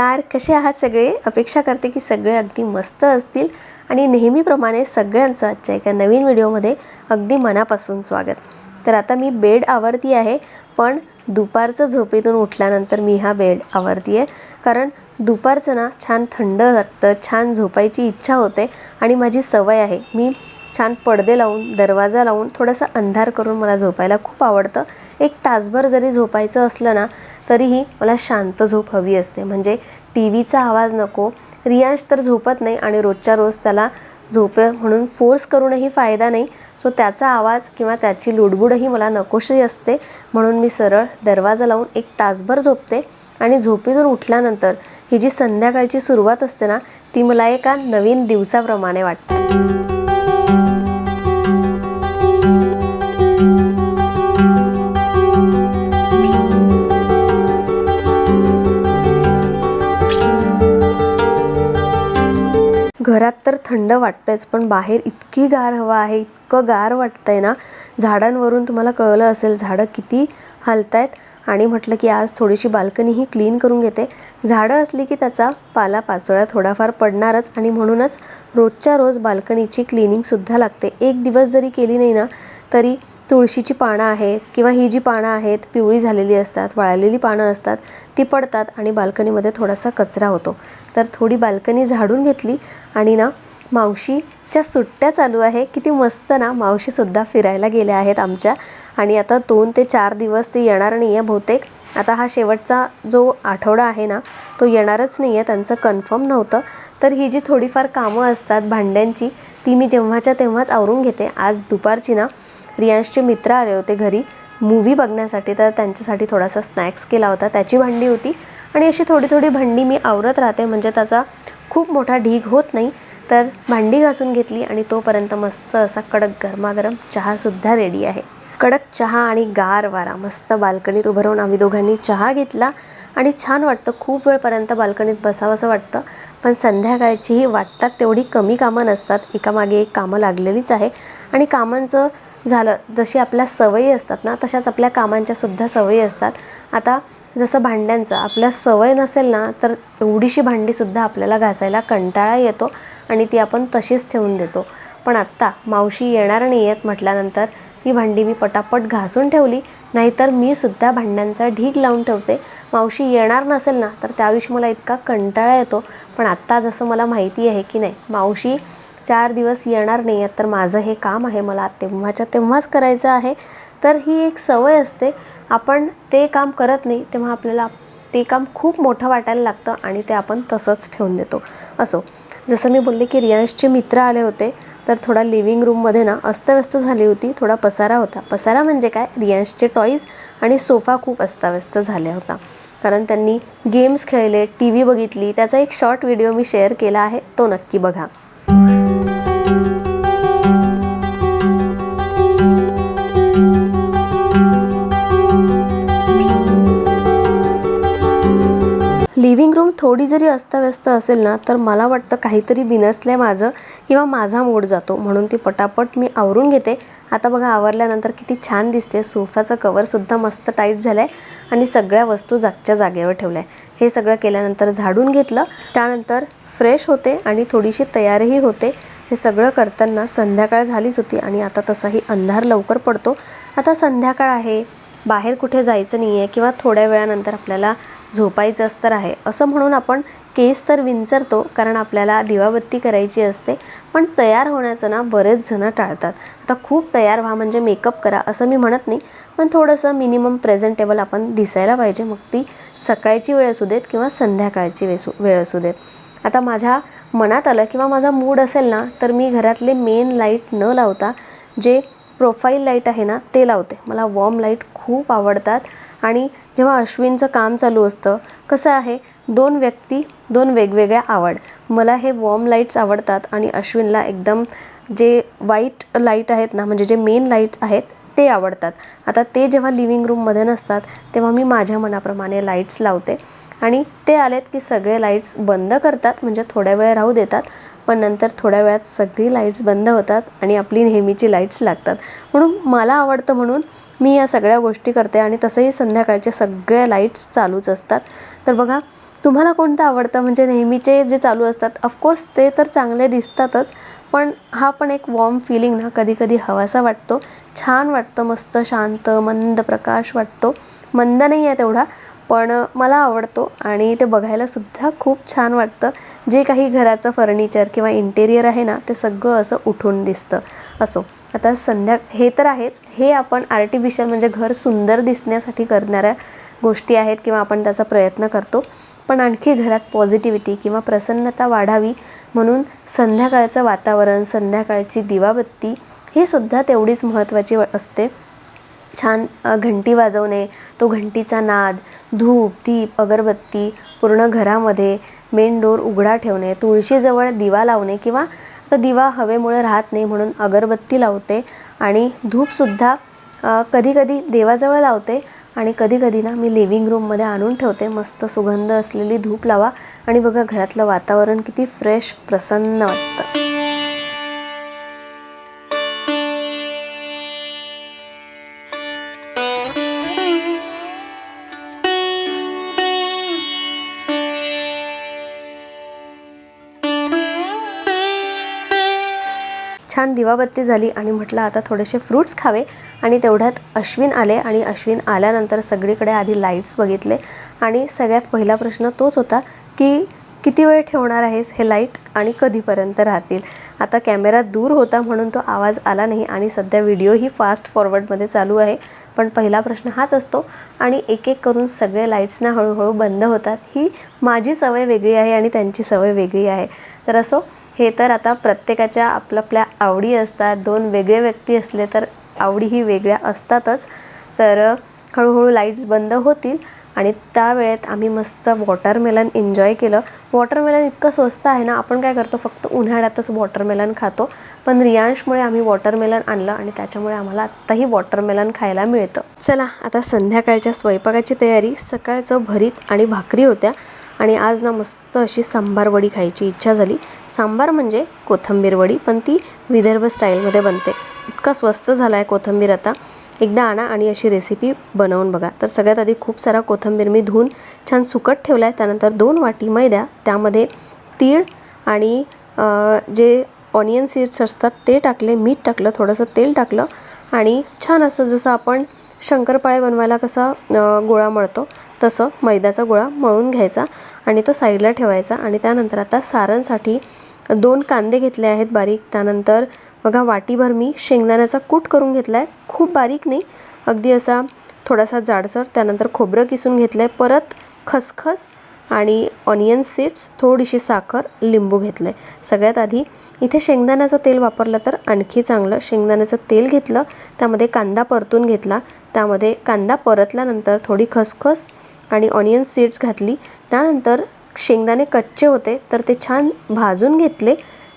नमस्कार कसे आहात सगळे? अपेक्षा करते की सगळे अगदी मस्त असतील. आणि नेहमीप्रमाणे सगळ्यांचं आजच्या एका नवीन व्हिडिओमध्ये अगदी मनापासून स्वागत. तर आता मी बेड आवरती आहे पण दुपारचं झोपेतून उठल्यानंतर मी हा बेड आवरती आहे. कारण दुपारचं ना छान थंड वाटतं छान झोपायची इच्छा होते आणि माझी सवय आहे. मी छान पडदे लावून दरवाजा लावून थोडासा अंधार करून मला झोपायला खूप आवडतं. एक तासभर जरी झोपायचं असलं ना तरीही मला शांत झोप हवी असते. म्हणजे टी व्हीचा आवाज नको. रियांश तर झोपत नाही आणि रोजच्या रोज त्याला झोप म्हणून फोर्स करूनही फायदा नाही. सो त्याचा आवाज किंवा त्याची लुडबुडही मला नकोशी असते. म्हणून मी सरळ दरवाजा लावून एक तासभर झोपते. आणि झोपेतून उठल्यानंतर ही जी संध्याकाळची सुरुवात असते ना ती मला एका नवीन दिवसाप्रमाणे वाटते. घरात तर थंड वाटतंयच पण बाहेर इतकी गार हवा आहे इतकं गार वाटतंय ना. झाडांवरून तुम्हाला कळलं असेल झाडं किती हलतायत. आणि म्हटलं की आज थोडीशी बाल्कनीही क्लीन करून घेते. झाडं असली की त्याचा पाला पाचोळा थोडाफार पडणारच आणि म्हणूनच रोजच्या रोज बाल्कनीची क्लिनिंगसुद्धा लागते. एक दिवस जरी केली नाही ना तरी तुळशीची पानं आहेत किंवा ही जी पानं आहेत पिवळी झालेली असतात वाळलेली पानं असतात ती पडतात आणि बाल्कनीमध्ये थोडासा कचरा होतो. तर थोडी बाल्कनी झाडून घेतली आणि ना मावशीच्या सुट्ट्या चालू आहे किती मस्त ना मावशीसुद्धा फिरायला गेल्या आहेत आमच्या. आणि आता दोन ते चार दिवस ते येणार नाही आहे बहुतेक. आता हा शेवटचा जो आठवडा आहे ना तो येणारच नाही आहे त्यांचं कन्फर्म नव्हतं. तर ही जी थोडीफार कामं असतात भांड्यांची ती मी जेव्हाच्या तेव्हाच आवरून घेते. आज दुपारची ना रियांशचे मित्र आले होते घरी. मूवी बघण्यासाठी तर त्यांच्यासाठी थोडासा स्नॅक्स केला होता. त्याची भांडी होती. आणि अशी थोडी थोडी भांडी मी आवरत राहते. म्हणजे त्याचा खूप मोठा ढीग होत नाही. तर भांडी घासून घेतली आणि तोपर्यंत मस्त असा कडक गरमागरम चहासुद्धा रेडी आहे. कडक चहा आणि गार वारा. मस्त बाल्कनीत उभं राहून आम्ही दोघांनी चहा घेतला आणि छान वाटतं. खूप वेळपर्यंत बाल्कनीत बसावंसं वाटतं. पण संध्याकाळचीही वाटतात तेवढी कमी कामं नसतात. एकामागे एक कामं लागलेलीच आहे. आणि कामांचं झालं. जशी आपल्या सवयी असतात ना तशाच आपल्या कामांच्यासुद्धा सवयी असतात. आता जसं भांड्यांचं आपल्या सवय नसेल ना तर एवढीशी भांडीसुद्धा आपल्याला घासायला कंटाळा येतो आणि ती आपण तशीच ठेवून देतो. पण आत्ता मावशी येणार नाही आहेत म्हटल्यानंतर ही भांडी मी पटापट घासून ठेवली. नाहीतर मी सुद्धा भांड्यांचा ढीग लावून ठेवते. मावशी येणार नसेल ना तर त्या दिवशी मला इतका कंटाळा येतो. पण आत्ता जसं मला माहिती आहे की नाही मावशी चार दिवस येणार नाही आहेत तर माझं हे काम आहे मला तेव्हाच्या तेव्हाच करायचं आहे. तर ही एक सवय असते. आपण ते काम करत नाही तेव्हा आपल्याला ते काम खूप मोठं वाटायला लागतं आणि ते आपण तसंच ठेवून देतो. असो जसं मी बोलले की रियांशचे मित्र आले होते तर थोडा लिव्हिंग रूममध्ये ना अस्तव्यस्त झाली होती थोडा पसारा होता. पसारा म्हणजे काय? रियांशचे टॉईज आणि सोफा खूप अस्ताव्यस्त झाला होता. कारण त्यांनी गेम्स खेळले टी व्ही बघितली त्याचा एक शॉर्ट व्हिडिओ मी शेअर केला आहे तो नक्की बघा. थोडी जरी अस्तव्यस्त असेल ना तर मला वाटतं काहीतरी बिनसलं माझं किंवा माझा मूड जातो. म्हणून ती पटापट मी आवरून घेते. आता बघा आवरल्यानंतर किती छान दिसते सोफ्याचं कवरसुद्धा मस्त टाईट झालं आहे आणि सगळ्या वस्तू जागच्या जागेवर ठेवल्या आहे हे सगळं केल्यानंतर झाडून घेतलं. त्यानंतर फ्रेश होते आणि थोडीशी तयारही होते. हे सगळं करताना संध्याकाळ झालीच होती आणि आता तसाही अंधार लवकर पडतो. आता संध्याकाळ आहे. बाहेर कुठे जायचं नाही आहे किंवा थोड्या वेळानंतर आपल्याला झोपायचंच तर आहे असं म्हणून आपण केस तर विंचरतो कारण आपल्याला दिवाबत्ती करायची असते. पण तयार होण्याचं ना बरेच जणं टाळतात. आता खूप तयार व्हा म्हणजे मेकअप करा असं मी म्हणत नाही. पण थोडंसं मिनिमम प्रेझेंटेबल आपण दिसायला पाहिजे. मग ती सकाळची वेळ असू देत किंवा संध्याकाळची वेसू वेळ असू देत. आता माझ्या मनात आलं किंवा माझा मूड असेल ना तर मी घरातले मेन लाइट न लावता जे प्रोफाईल लाइट आहे ना ते लावते. मला वॉर्म लाइट खूप आवडतात. आणि जेव्हा अश्विनचं काम चालू असतं कसं आहे दोन व्यक्ती दोन वेगवेगळ्या आवड. मला हे वॉर्म लाईट्स आवडतात आणि अश्विनला एकदम जे वाईट लाइट आहेत ना म्हणजे जे मेन लाईट्स आहेत ते आवडतात. आता ते जेव्हा लिव्हिंग रूममध्ये नसतात तेव्हा मी माझ्या मनाप्रमाणे लाईट्स लावते. आणि ते आलेत की सगळे लाईट्स बंद करतात म्हणजे थोड्या वेळ राहू देतात पण नंतर थोड्या वेळात सगळी लाईट्स बंद होतात आणि आपली नेहमीची लाईट्स लागतात. म्हणून मला आवडतं म्हणून मी या सगळ्या गोष्टी करते आणि तसंही संध्याकाळचे सगळे लाईट्स चालूच असतात. तर बघा तुम्हाला कोणतं आवडतं? म्हणजे नेहमीचे जे चालू असतात ऑफकोर्स ते तर चांगले दिसतातच पण हा पण एक वॉर्म फिलिंग ना कधी कधी हवासा वाटतो. छान वाटतं मस्त शांत मंद प्रकाश वाटतो. मंद नाही आहे तेवढा पण मला आवडतो आणि ते बघायलासुद्धा खूप छान वाटतं. जे काही घराचं फर्निचर किंवा इंटेरियर आहे ना ते सगळं असं उठून दिसतं. असो. आता संध्या हे तर आहेच. हे आपण आर्टिफिशियल म्हणजे घर सुंदर दिसण्यासाठी करणाऱ्या गोष्टी आहेत किंवा आपण त्याचा प्रयत्न करतो. पण आणखी घरात पॉझिटिव्हिटी किंवा प्रसन्नता वाढावी म्हणून संध्याकाळचं वातावरण संध्याकाळची दिवाबत्ती ही सुद्धा तेवढीच महत्त्वाची व- असते. छान घंटी वाजवणे तो घंटीचा नाद धूप दीप अगरबत्ती पूर्ण घरामध्ये मेन डोर उघडा ठेवणे तुळशीजवळ दिवा लावणे किंवा आता दिवा हवेमुळे राहत नाही म्हणून अगरबत्ती लावते आणि धूपसुद्धा कधीकधी देवाजवळ लावते आणि कधीकधी ना मी लिव्हिंग रूममध्ये आणून ठेवते. मस्त सुगंध असलेली धूप लावा आणि बघा घरातलं वातावरण किती फ्रेश प्रसन्न वाटतं. छान दिवाबत्ती झाली आणि म्हटलं आता थोडेसे फ्रूट्स खावे. आणि तेवढ्यात अश्विन आले आणि अश्विन आल्यानंतर सगळीकडे आधी लाईट्स बघितले. आणि सगळ्यात पहिला प्रश्न तोच होता की किती वेळ ठेवणार आहेस हे लाइट आणि कधीपर्यंत राहतील? आता कॅमेरा दूर होता म्हणून तो आवाज आला नाही आणि सध्या व्हिडिओही फास्ट फॉरवर्डमध्ये चालू आहे. पण पहिला प्रश्न हाच असतो आणि एक एक करून सगळे लाईट्सना हळूहळू बंद होतात. ही माझी सवय वेगळी आहे आणि त्यांची सवय वेगळी आहे. तर असो हे तर आता प्रत्येकाच्या आपल्या आपल्या आवडी असतात. दोन वेगळे व्यक्ती असले तर आवडीही वेगळ्या असतातच. तर हळूहळू लाईट्स बंद होतील आणि त्या वेळेत आम्ही मस्त वॉटरमेलन एन्जॉय केलं. वॉटरमेलन इतकं स्वस्त आहे ना आपण काय करतो फक्त उन्हाळ्यातच वॉटरमेलन खातो. पण रियांशमुळे आम्ही वॉटरमेलन आणलं आणि त्याच्यामुळे आम्हाला आत्ताही वॉटरमेलन खायला मिळतं. चला आता संध्याकाळच्या स्वयंपाकाची तयारी. सकाळचं भरीत आणि भाकरी होत्या. आणि आज ना मस्त अशी सांबार वडी खायची इच्छा झाली. सांबार म्हणजे कोथिंबीर वडी पण ती विदर्भ स्टाईलमध्ये बनते. इतका स्वस्त झाला आहे कोथिंबीर आता. एकदा आणा आणि अशी रेसिपी बनवून बघा. तर सगळ्यात आधी खूप सारा कोथिंबीर मी धुवून छान सुकट ठेवला आहे त्यानंतर दोन वाटी मैदा त्यामध्ये तीळ आणि जे ऑनियन सीड्स असतात ते टाकले मीठ टाकलं थोडंसं तेल टाकलं आणि छान असं जसं आपण शंकरपाळे बनवायला कसा गोळा मळतो तसं मैद्याचा गोळा मळून घ्यायचा आणि तो साईडला ठेवायचा आणि त्यानंतर आता सारणसाठी दोन कांदे घेतले आहेत बारीक. त्यानंतर बघा वाटीभर मी शेंगदाण्याचा कूट करून घेतला आहे खूप बारीक नाही. अगदी असा थोडासा जाडसर त्यानंतर खोबरं किसून घेतलं आहे परत खसखस आणि ऑनियन सीड्स थोडीशी साखर लिंबू घेतलं आहे सगळ्यात आधी इथे शेंगदाण्याचं तेल वापरलं तर आणखी चांगलं. शेंगदाण्याचं तेल घेतलं त्यामध्ये कांदा परतून घेतला. त्यामध्ये कांदा परतल्यानंतर थोडी खसखस आणि ऑनियन सीड्स घातली. त्यानंतर शेंगदाणे कच्चे होते तर ते छान भाजून घेतले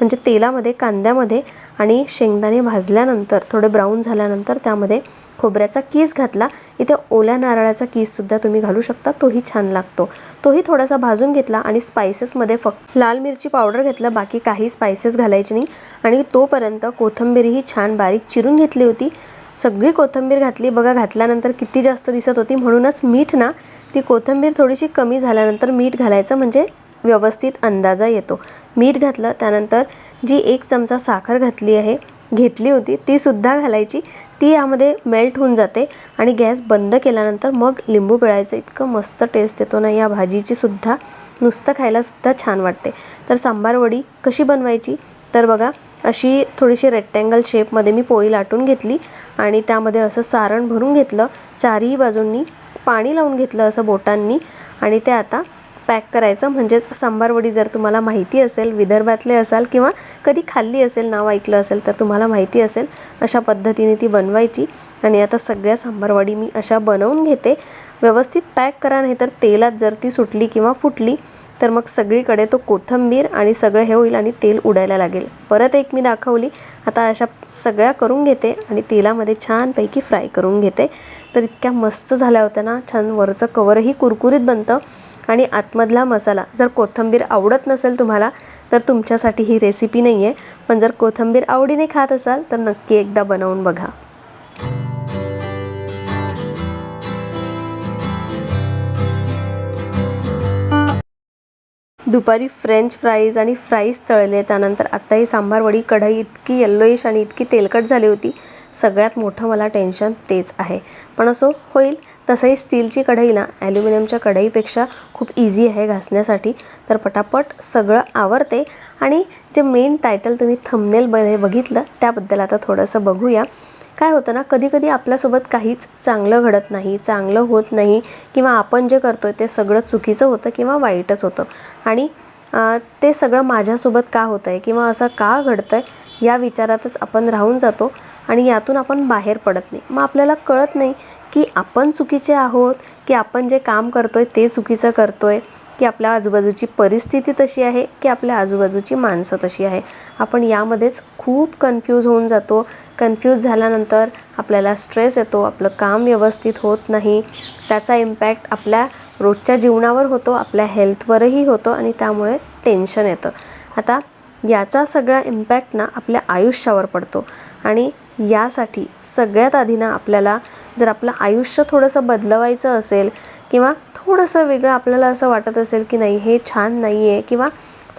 म्हणजे तेलामध्ये कांद्यामध्ये आणि शेंगदाणे भाजल्यानंतर थोडे ब्राऊन झाल्यानंतर त्यामध्ये खोबऱ्याचा कीस घातला. इथे ओल्या नारळाचा कीससुद्धा तुम्ही घालू शकता तोही छान लागतो. तोही थोडासा भाजून घेतला आणि स्पायसेसमध्ये फक्त लाल मिरची पावडर घेतलं बाकी काही स्पायसेस घालायचे नाही. आणि तोपर्यंत कोथंबीरही छान बारीक चिरून घेतली होती. सगळी कोथिंबीर घातली. बघा घातल्यानंतर किती जास्त दिसत होती. म्हणूनच मीठ ना ती कोथिंबीर थोडीशी कमी झाल्यानंतर मीठ घालायचं म्हणजे व्यवस्थित अंदाजा येतो. मीठ घातलं त्यानंतर जी एक चमचा साखर घातली आहे घेतली होती ती सुद्धा घालायची. ती यामध्ये मेल्ट होऊन जाते आणि गॅस बंद केल्यानंतर मग लिंबू पिळायचं. इतकं मस्त टेस्ट येतो ना या भाजीची सुद्धा. नुसतं खायला सुद्धा छान वाटते. तर सांबार वडी कशी बनवायची? तर बघा अशी थोडीशी रेक्टँगल शेपमध्ये मी पोळी लाटून घेतली आणि त्यामध्ये असं सारण भरून घेतलं. चारही बाजूंनी पाणी लावून घेतलं असं बोटांनी आणि ते आता पॅक करायचं. म्हणजेच सांबारवडी जर तुम्हाला माहिती असेल विदर्भातले असाल किंवा कधी खाल्ली असेल नाव ऐकलं असेल तर तुम्हाला माहिती असेल अशा पद्धतीने ती बनवायची. आणि आता सगळ्या सांबारवडी मी अशा बनवून घेते. व्यवस्थित पॅक करा नाही तर तेलात जर ती सुटली किंवा फुटली तर मग सगळीकडे तो कोथंबीर आणि सगळं हे होईल आणि तेल उडायला लागेल. परत एक मी दाखवली. आता अशा सगळ्या करून घेते आणि तेलामध्ये छानपैकी फ्राय करून घेते. तर इतक्या मस्त झाल्या होत्या ना. छान वरचं कवरही कुरकुरीत बनतं. आणि आतमधला मसाला जर कोथिंबीर आवडत नसेल तुम्हाला तर तुमच्यासाठी ही रेसिपी नाही आहे पण जर कोथिंबीर आवडीने खात असाल तर नक्की एकदा बनवून बघा. दुपारी फ्रेंच फ्राईज आणि फ्राईज तळले. त्यानंतर आत्ता ही सांबार वडी कढई इतकी येल्लोईश आणि इतकी तेलकट झाली होती. सगळ्यात मोठं मला टेन्शन तेच आहे. पण असो होईल. तसंही स्टीलची कढई ना ॲल्युमिनियमच्या कढईपेक्षा खूप इझी आहे घासण्यासाठी. तर पटापट सगळं आवरते. आणि जे मेन टायटल तुम्ही थंबनेलमध्ये बघितलं त्याबद्दल आता थोडंसं बघूया. काय होतं ना कधी कधी आपल्यासोबत काहीच चांगलं घडत नाही चांगलं होत नाही किंवा आपण जे करतो आहे ते सगळं चुकीचं होतं किंवा वाईटच होतं. आणि ते सगळं माझ्यासोबत का होतं आहे किंवा असं का घडतं आहे या विचारातच आपण राहून जातो. आणि यातून आपण बाहेर पडत नाही. मग आपल्याला कळत नाही की आपण चुकीचे आहोत की आपण जे काम करतो आहे ते चुकीचं करतो आहे की आपल्या आजूबाजूची परिस्थिती तशी आहे की आपल्या आजूबाजूची माणसं तशी आहे. आपण यामध्येच खूप कन्फ्यूज होऊन जातो. कन्फ्यूज झाल्यानंतर आपल्याला स्ट्रेस येतो आपलं काम व्यवस्थित होत नाही. त्याचा इम्पॅक्ट आपल्या रोजच्या जीवनावर होतो आपल्या हेल्थवरही होतो आणि त्यामुळे टेन्शन येतं. आता याचा सगळा इम्पॅक्ट ना आपल्या आयुष्यावर पडतो. आणि यासाठी सगळ्यात आधी ना आपल्याला जर आपलं आयुष्य थोडंसं बदलवायचं असेल किंवा थोडंसं वेगळं आपल्याला असं वाटत असेल की नाही हे छान नाही आहे किंवा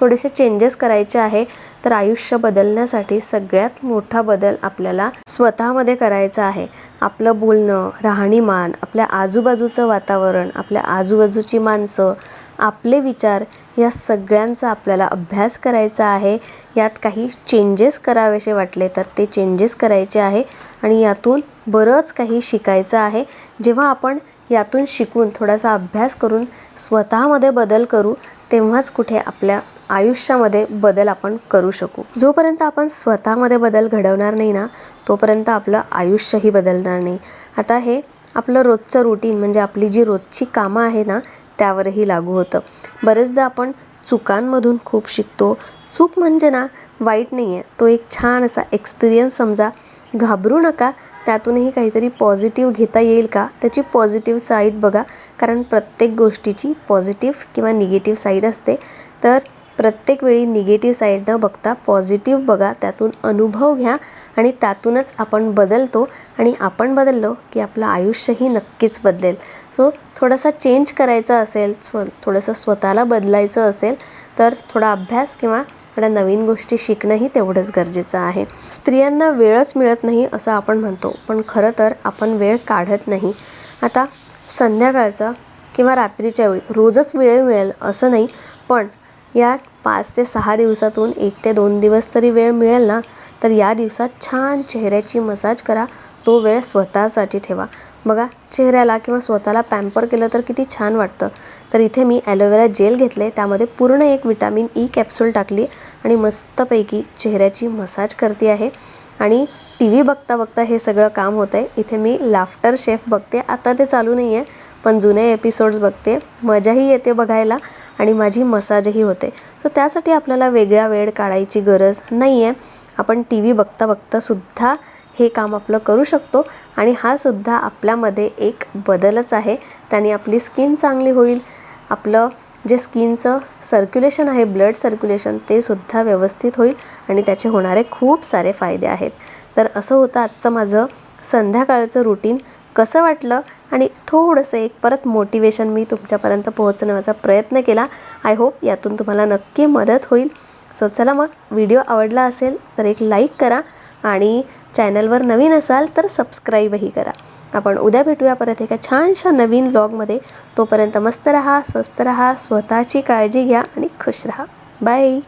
थोडेसे चेंजेस करायचे आहे तर आयुष्य बदलण्यासाठी सगळ्यात मोठा बदल आपल्याला स्वतःमध्ये करायचा आहे. आपलं बोलणं राहणीमान आपल्या आजूबाजूचं वातावरण आपल्या आजूबाजूची माणसं आपले विचार या सगळ्यांचा आपल्याला अभ्यास करायचा आहे. यात काही चेंजेस करावेसे वाटले तर ते चेंजेस करायचे आहे. आणि यातून बरंच काही शिकायचं आहे. जेव्हा आपण यातून शिकून थोडासा अभ्यास करून स्वतःमध्ये बदल करू तेव्हाच कुठे आपल्या आयुष्यामध्ये बदल आपण करू शकू. जोपर्यंत आपण स्वतःमध्ये बदल घडवणार नाही ना तोपर्यंत आपलं आयुष्यही बदलणार नाही. आता हे आपलं रोजचं रुटीन म्हणजे आपली जी रोजची कामं आहे ना त्यावरही लागू होतं. बरेचदा आपण चुकांमधून खूप शिकतो. चूक म्हणजे ना वाईट नाही आहे तो एक छान असा एक्सपिरियन्स समजा. घाबरू नका. त्यातूनही काहीतरी पॉझिटिव्ह घेता येईल का? त्याची पॉझिटिव्ह साईड बघा. कारण प्रत्येक गोष्टीची पॉझिटिव्ह किंवा निगेटिव्ह साईड असते. तर प्रत्येक वेळी निगेटिव्ह साईड न बघता पॉझिटिव्ह बघा त्यातून अनुभव घ्या आणि त्यातूनच आपण बदलतो आणि आपण बदललो की आपलं आयुष्यही नक्कीच बदलेल. सो थोडासा चेंज करायचा असेल स्व थोडंसं स्वतःला बदलायचं असेल तर थोडा अभ्यास किंवा थोड्या नवीन गोष्टी शिकणंही तेवढंच गरजेचं आहे. स्त्रियांना वेळच मिळत नाही असं आपण म्हणतो पण खरं तर आपण वेळ काढत नाही. आता संध्याकाळचा किंवा रात्रीच्या वेळी रोजच वेळ मिळेल असं नाही पण या पाच ते सहा दिवसातून एक ते दोन दिवस तरी वेळ मिळेल ना तर या दिवसात छान चेहऱ्याची मसाज करा. तो वेळ स्वतःसाठी ठेवा. बघा चेहऱ्याला किंवा स्वतःला पॅम्पर केलं तर किती छान वाटतं. तर इथे मी ॲलोवेरा जेल घेतले त्यामध्ये पूर्ण एक विटॅमिन ई कॅप्सूल टाकली आणि मस्तपैकी चेहऱ्याची मसाज करते आहे. आणि टी व्ही बघता बघता हे सगळं काम होतं आहे इथे मी लाफ्टर शेफ बघते. आता ते चालू नाही आहे पण जुने एपिसोड्स बघते. मजाही येते बघायला आणि माझी मसाजही होते. सो त्यासाठी आपल्याला वेगळा वेळ काढायची गरज नाही आहे आपण टी व्ही बघता बघतासुद्धा हे काम आपलं करू शकतो आणि हा सुद्धा आपल्यामध्ये एक बदलच आहे. त्याने आपली स्किन चांगली होईल. आपलं जे स्किनचं सर्क्युलेशन आहे ब्लड सर्क्युलेशन ते सुद्धा व्यवस्थित होईल आणि त्याचे होणारे खूप सारे फायदे आहेत. तर असं होतं आजचं माझं संध्याकाळचं रुटीन कसं वाटलं? आणि थोडंसं एक परत मोटिवेशन मी तुमच्यापर्यंत पोहोचण्याचा प्रयत्न केला. आय होप यातून तुम्हाला नक्की मदत होईल. सो चला मग व्हिडिओ आवडला असेल तर एक लाईक करा आणि चॅनलवर नवीन असाल तर सबस्क्राईबही करा. आपण उद्या भेटूया परत एका छानशा नवीन ब्लॉगमध्ये तोपर्यंत मस्त रहा स्वस्त रहा स्वतःची काळजी घ्या आणि खुश रहा. बाय